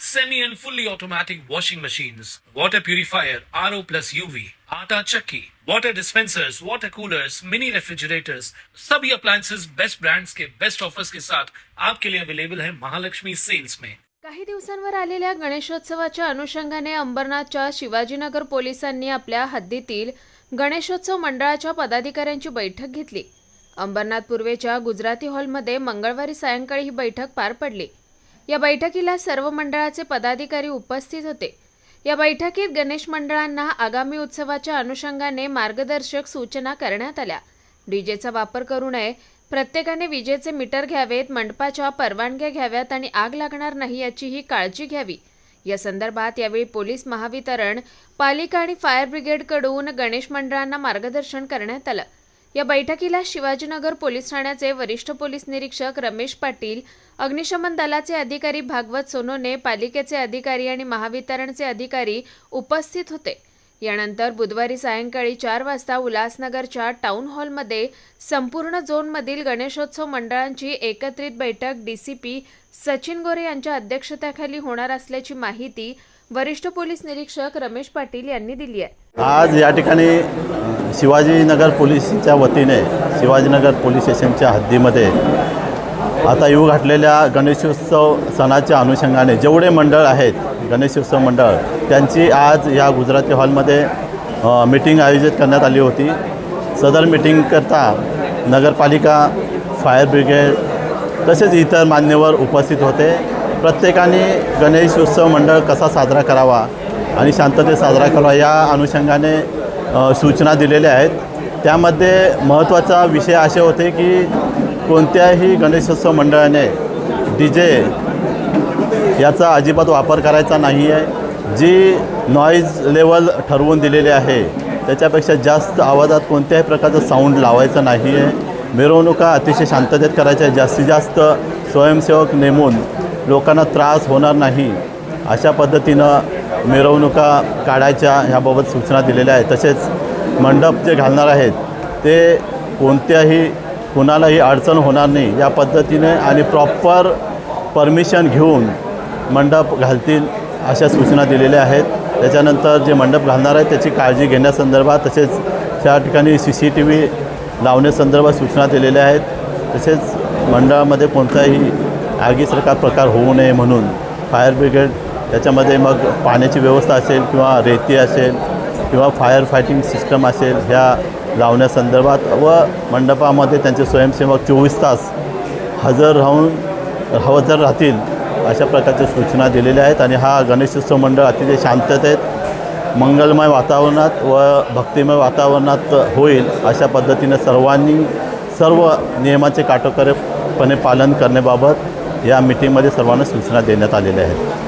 semi and fully automatic washing machines, water purifier, RO plus UV, आटा चक्की, water dispensers, water coolers, mini refrigerators, सभी appliances. Best brands के best offers के साथ आपके लिए अवेलेबल है महालक्ष्मी सेल्स में काही दिवसांवर आलेल्या गणेशोत्सवाच्या अनुषंगाने अंबरनाथच्या शिवाजीनगर पोलिसांनी आपल्या हद्दीतील गणेशोत्सव मंडळाच्या पदाधिकाऱ्यांची बैठक घेतली. अंबरनाथ पूर्वेच्या गुजराती हॉलमध्ये मंगळवारी सायंकाळी ही बैठक पार पडली. या बैठकीला सर्व मंडळाचे पदाधिकारी उपस्थित होते. या बैठकीत गणेश मंडळांना आगामी उत्सवाच्या अनुषंगाने मार्गदर्शक सूचना करण्यात आल्या. डीजेचा वापर करू नये. प्रत्येकाने विजेचे मीटर घ्यावेत मंडपाच्या परवानग्या घ्याव्यात आणि आग लागणार नाही याचीही काळजी घ्यावी. या संदर्भात यावेळी पोलीस महावितरण पालिका आणि फायर ब्रिगेडकडून गणेश मंडळांना मार्गदर्शन करण्यात आलं. या बैठकीला शिवाजीनगर पोलीस ठाण्याचे वरिष्ठ पोलीस निरीक्षक रमेश पाटील अग्निशमन दलाचे अधिकारी भागवत सोनोने पालिकेचे अधिकारी आणि महावितरणचे अधिकारी उपस्थित होते. यानंतर बुधवारी सायंकाळी चार वाजता उल्हासनगरच्या टाउन हॉलमध्ये संपूर्ण झोनमधील गणेशोत्सव मंडळांची एकत्रित बैठक डीसीपी सचिन गोरे यांच्या अध्यक्षतेखाली होणार असल्याची माहिती वरिष्ठ पोलीस निरीक्षक रमेश पाटील यांनी दिली आहे. आज या ठिकाणी शिवाजीनगर पोलिसच्या वतीने शिवाजीनगर पोलीस स्टेशनच्या हद्दीमध्ये आता येऊ घातलेल्या गणेशोत्सव सणाच्या अनुषंगाने जेवढे मंडळ आहेत गणेशोत्सव मंडळ त्यांची आज या गुजराती हॉलमध्ये मीटिंग आयोजित करण्यात आली होती. सदर मीटिंगकरता नगरपालिका फायर ब्रिगेड तसेच इतर मान्यवर उपस्थित होते. प्रत्येकाने गणेश उत्सव मंडळ कसा साजरा करावा आणि शांततेत साजरा करावा या अनुषंगाने सूचना दिलेल्या आहेत. त्यामध्ये महत्त्वाचा विषय असे होते की कोणत्याही गणेशोत्सव मंडळाने डी जे याचा अजिबात वापर करायचा नाही आहे जी नॉईज लेवल ठरवून दिलेली आहे त्याच्यापेक्षा जास्त आवाजात कोणत्याही प्रकारचं साऊंड लावायचं नाही आहे मिरवणुका अतिशय शांततेत करायच्या आहे जास्तीत जास्त स्वयंसेवक नेमून लोकांना त्रास होणार नाही अशा पद्धतीनं मिरवणुका काढायच्या ह्याबाबत सूचना दिलेल्या आहेत. तसेच मंडप जे घालणार आहेत ते कोणत्याही कुणालाही अडचण होणार नाही. या पद्धतीने आणि प्रॉपर परमिशन घेऊन मंडप घालतील अशा सूचना दिलेल्या आहेत. त्याच्यानंतर जे मंडप घालणार आहेत त्याची काळजी घेण्यासंदर्भात तसेच त्या ठिकाणी सी सी टी व्ही लावण्यासंदर्भात सूचना दिलेल्या आहेत. तसेच मंडळामध्ये कोणताही आगीसारखा प्रकार होऊ नये म्हणून फायर ब्रिगेड त्याच्यामध्ये मग पाण्याची व्यवस्था असेल किंवा रेती असेल किंवा फायर फायटिंग सिस्टम असेल ह्या लावण्यासंदर्भात व मंडपामध्ये त्यांचे स्वयंसेवक चोवीस तास हजर राहून हजर राहतील अशा प्रकारच्या सूचना दिलेल्या आहेत आणि हा गणेशोत्सव मंडळ अतिशय शांततेत मंगलमय वातावरणात व भक्तिमय वातावरणात होईल अशा पद्धतीने सर्वांनी सर्व नियमाचे काटेकोरपणे पालन करण्याबाबत या मीटिंगमध्ये सर्वांना सूचना देण्यात आलेल्या आहेत.